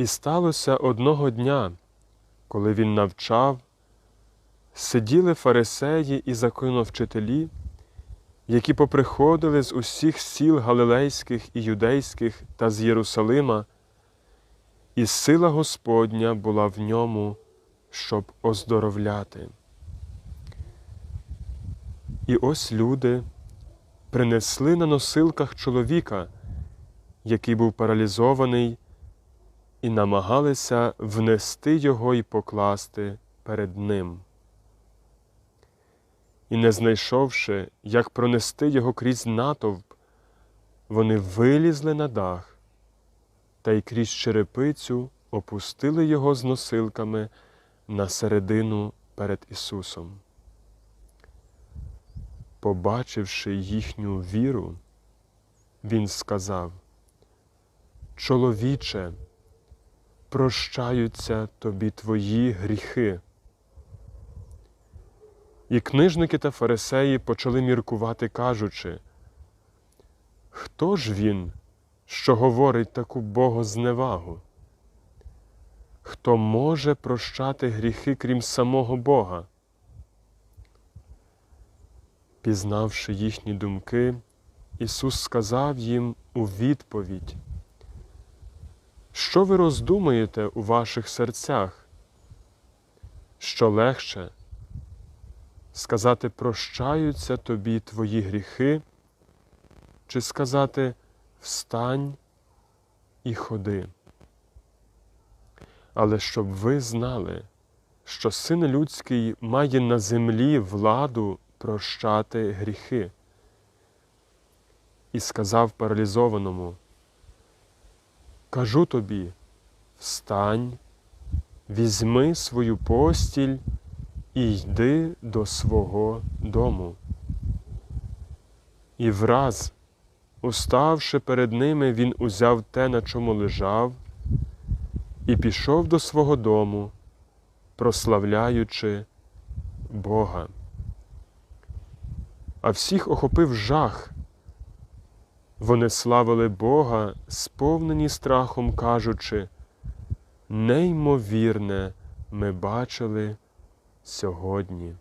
І сталося одного дня, коли він навчав, сиділи фарисеї і законовчителі, які поприходили з усіх сіл галилейських і юдейських та з Єрусалима, і сила Господня була в ньому, щоб оздоровляти. І ось люди принесли на носилках чоловіка, який був паралізований, і намагалися внести його і покласти перед ним. І, не знайшовши, як пронести його крізь натовп, вони вилізли на дах та й крізь черепицю опустили його з носилками на середину перед Ісусом. Побачивши їхню віру, Він сказав, Чоловіче, прощаються тобі твої гріхи. І книжники та фарисеї почали міркувати, кажучи, хто ж він, що говорить таку богозневагу? Хто може прощати гріхи, крім самого Бога? Пізнавши їхні думки, Ісус сказав їм у відповідь, що ви роздумуєте у ваших серцях? Що легше сказати прощаються тобі твої гріхи, чи сказати встань і ходи. Але щоб ви знали, що Син Людський має на землі владу прощати гріхи. І сказав паралізованому, Кажу тобі, встань, візьми свою постіль і йди до свого дому. І враз, уставши перед ними, він узяв те, на чому лежав, і пішов до свого дому, прославляючи Бога. А всіх охопив жах. Вони славили Бога, сповнені страхом, кажучи, неймовірне ми бачили сьогодні.